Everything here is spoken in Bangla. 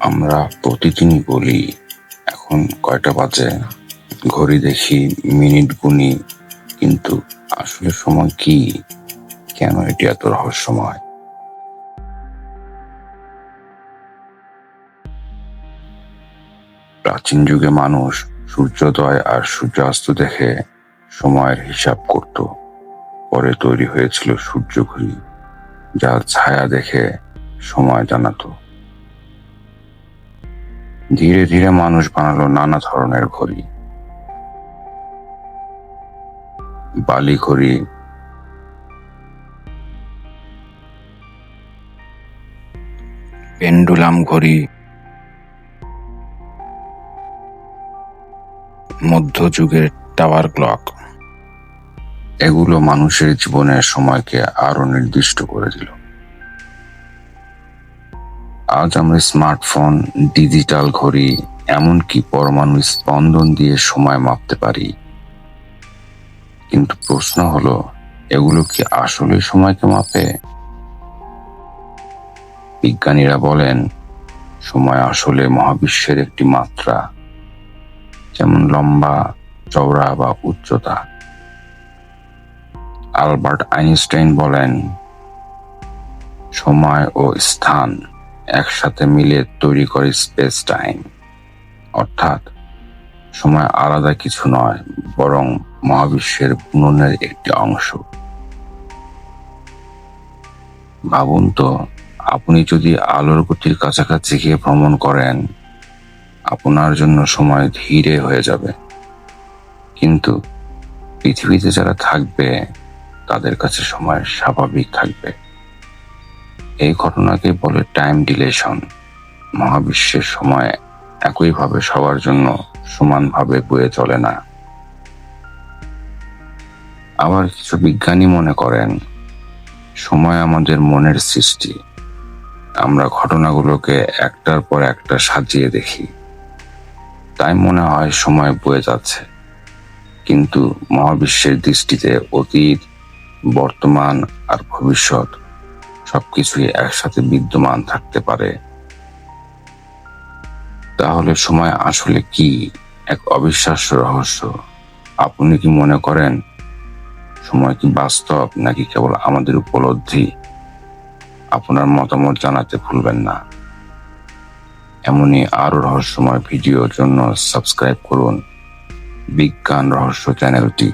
আমরা প্রতিদিনই বলি, এখন কয়টা বাজে? ঘড়ি দেখি মিনিট গুনি, কিন্তু আসলে সময় কি? কেন এটি এত রহস্যময়? প্রাচীন যুগে মানুষ সূর্যোদয় আর সূর্যাস্ত দেখে সময়ের হিসাব করত। পরে তৈরি হয়েছিল সূর্যঘড়ি যার ছায়া দেখে সময় জানাতো। ধীরে ধীরে মানুষ বানালো নানা ধরনের ঘড়ি। বালি ঘড়ি। পেন্ডুলাম ঘড়ি। মধ্যযুগের টাওয়ার ক্লক। এগুলো মানুষের জীবনের সময়কে আরও নির্দিষ্ট করে দিল। আজ আমরা স্মার্টফোন, ডিজিটাল ঘড়ি, এমনকি পরমাণু স্পন্দন দিয়ে সময় মাপতে পারি। কিন্তু প্রশ্ন হলো, এগুলো কি আসলে সময়কে মাপে? বিজ্ঞানীরা বলেন, সময় আসলে মহাবিশ্বের একটি মাত্রা, যেমন লম্বা, চওড়া বা উচ্চতা। আলবার্ট আইনস্টাইন বলেন, সময় ও স্থান একসাথে মিলে তৈরি করে স্পেস টাইম। অর্থাৎ সময় আলাদা কিছু নয়, বরং মহাবিশ্বের বুননের একটি অংশ। ভাবুন তো, আপনি যদি আলোর গতির কাছাকাছি গিয়ে ভ্রমণ করেন, আপনার জন্য সময় ধীরে হয়ে যাবে। কিন্তু পৃথিবীতে যারা থাকবে, তাদের কাছে সময় স্বাভাবিক থাকবে। এই ঘটনাকে বলে টাইম ডিলেশন মহাবিশ্বের সময় একইভাবে সবার জন্য সমানভাবে বয়ে চলে না। আবার কিছু বিজ্ঞানী মনে করেন, সময় আমাদের মনের সৃষ্টি। আমরা ঘটনাগুলোকে একটার পর একটা সাজিয়ে দেখি। তাই মনে হয় সময় বয়ে যাচ্ছে। কিন্তু মহাবিশ্বের দৃষ্টিতে অতীত, বর্তমান আর ভবিষ্যৎ সবকিছুই একসাথে বিদ্যমান থাকতে পারে। তাহলে সময় আসলে কি? এক অবিশ্বাস্য রহস্য। আপনি কি মনে করেন, সময় কি বাস্তব নাকি কেবল আমাদের উপলব্ধি? আপনার মতামত জানাতে ভুলবেন না। এমনই আরও রহস্যময় ভিডিওর জন্য সাবস্ক্রাইব করুন বিজ্ঞান রহস্য চ্যানেলটি।